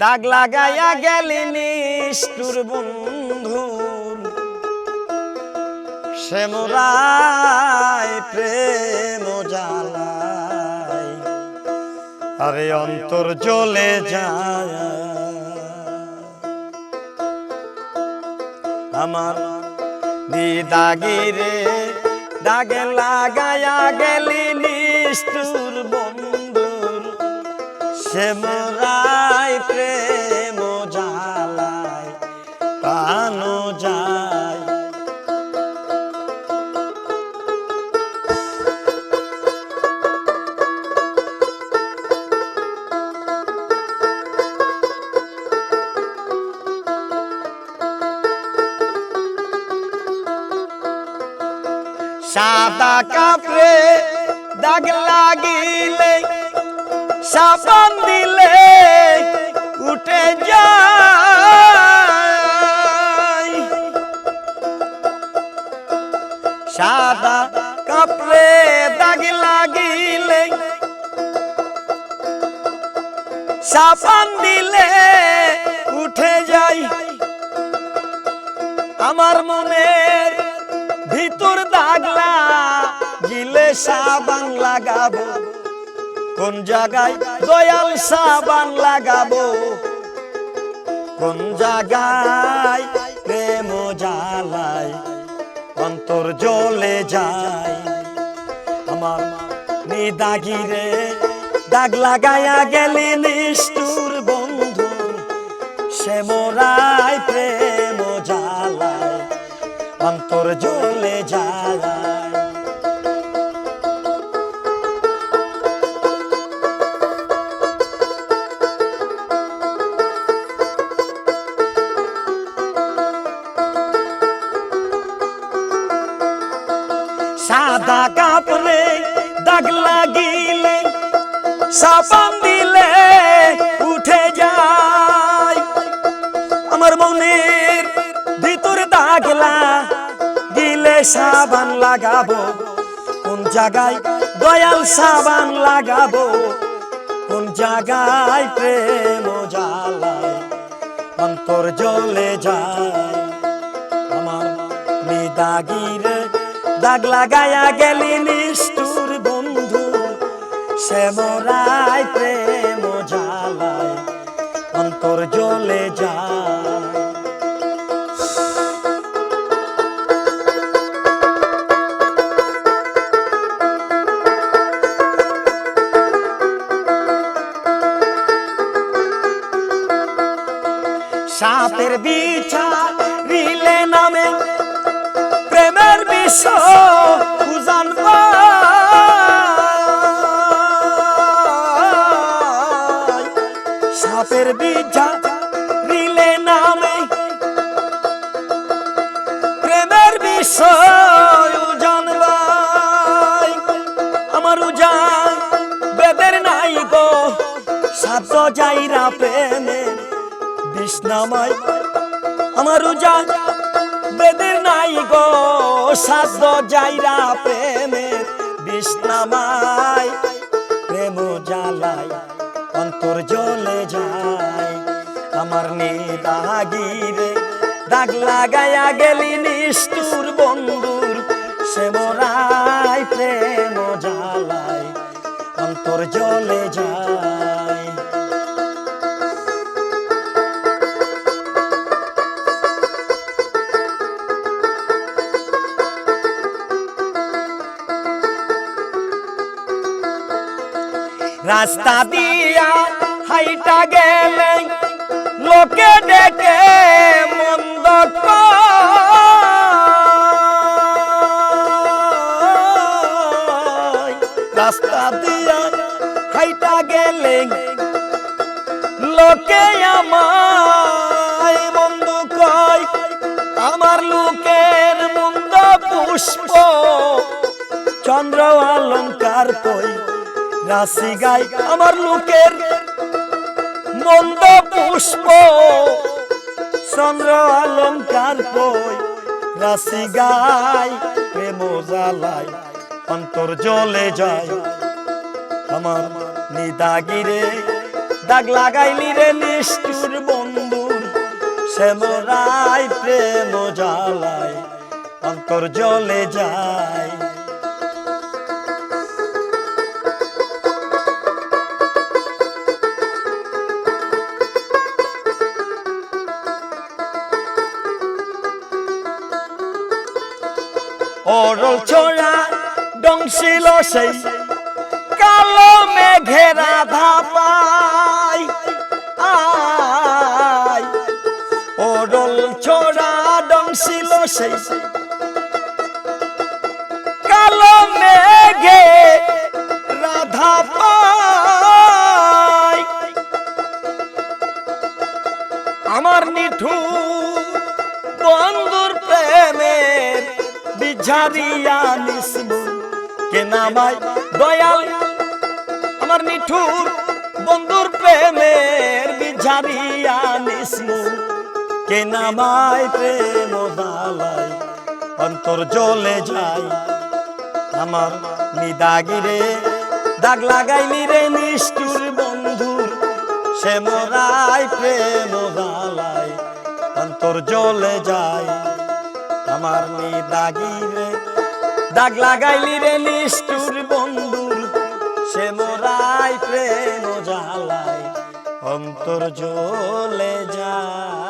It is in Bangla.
দাগ লাগাইয়া গেলি নিষ্ঠুর বন্ধুর সে মোরায় প্রেম জ্বালাই, আরে অন্তর জ্বলে যায়। আমার দাগিরে দাগে লাগায়া গেলি নিষ্ঠুর বন্ধুর সে সাদা কাপড়ে দাগ লাগিলে, সাবান দিলে উঠে যায়। সাদা কাপড়ে দাগ লাগিলে, সাবান দিলে উঠে যায়। আমার মনের ভিতর গিলে সাবান লাগাবো? কোন জায়গায় দয়াল সাবান লাগাবো? কোন জায়গায় প্রেম জ্বালায় অন্তর জ্বলে যায়? আমার নিদাগিরে দাগ লাগায়া গেলি নিষ্ঠুর বন্ধু। সে মোরাই প্রেম জ্বালায় অন্তর জ্বলে যায়। সাদা কাপড়ে দাগ লাগিলে সাবান দিলে উঠে যায়। আমার মনের ভিতরে দাগলা গিলে সাবান লাগাবো, কোন জায়গায় দয়াল সাবান লাগাবো, কোন জায়গায় প্রেম জ্বালায়, অন্তর জ্বলে যায়। আমার নিদাগিরে দাগ লাগায়া গেলি নিষ্ঠুর বন্ধু সে মোরাই প্রেম অন্তর জ্বলে যায়। সাপের বিছা সাপের রিলে নামে। প্রেমের বিষয় জানব আমার উজান বেদের নাই গো। সাত যাইরা প্রেমের বিষ্ণামাই আমার উজান বেদের নাই গো যাইরা প্রেমের প্রেম অন্তর যায়। আমার দাগ লাগাইয়া গেলি নিষ্ঠুর বন্ধুর, সে প্রেম জ্বালাই, অন্তর জ্বলে যায়। রাস্তা দিয়া হাইটা গেলে লোকে ডেকে মন্দ। রাস্তা দিয়া হাইটা গেলে লোকে আমায় মন্দ কয় আমার লোকের মন্দ পুষ্প, চন্দ্র অলঙ্কার কই রাশি গাই আমার লোকের মন্দ পুষ্প। চন্দ্র অলঙ্কার কই রাশি গাই, প্রেম জালাই অন্তর জ্বলে যায়। আমার নিদাগিরে দাগ লাগাইলি রে নিষ্ঠুর বন্ধুর সে মোরাই প্রেম জ্বালায় অন্তর জলে যায়। অরল ছোড়া ডংশিল সেই কালো মেঘেরা ধাপাই আই, অরল ছোড়া ডংশিল সেই কালো মেঘে রাধা পাই। আমার নিঠু বন্ধুর প্রেমের বিঝারিয়া নিসমু কে দয়াল, আমার নিঠুর বন্ধুর প্রেমের বিঝারিয়া কে প্রেম দালাই অন্তর জ্বলে যায়। আমার নিদাগিরে দাগ লাগাইলি রে নিষ্ঠুর বন্ধুর। সে মোরাই প্রেম দালাই অন্তর জ্বলে যায়। আমার নিদাগিরে দাগ লাগাইলি রে নিষ্ঠুর বন্ধুর। সে মোরাই প্রেম জ্বালায় অন্তর জ্বলে যায়।